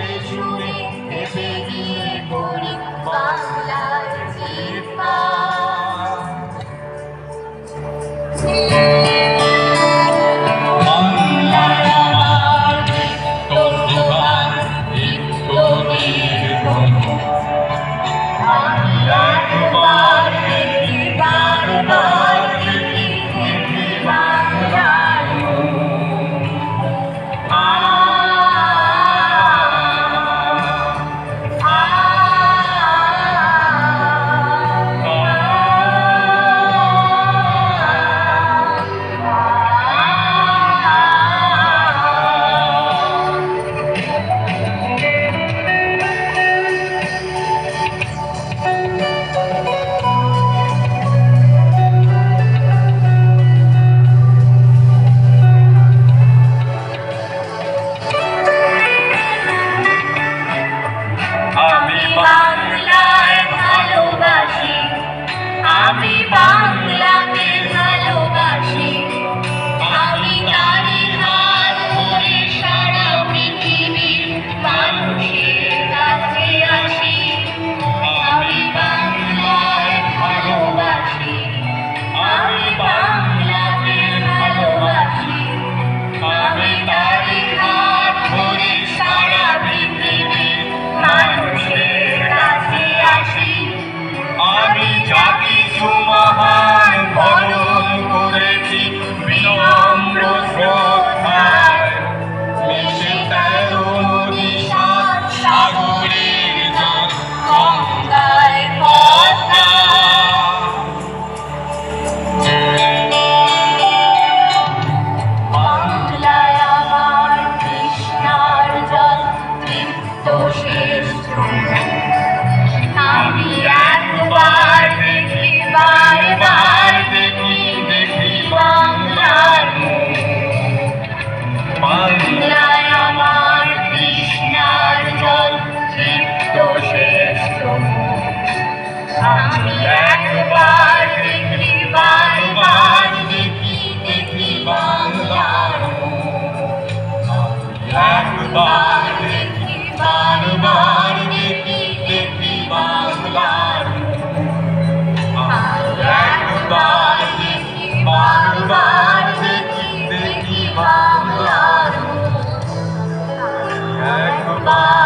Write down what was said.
সুরে সুরে ভেসে গিয়ে করি বাংলার চিৎকার Bye.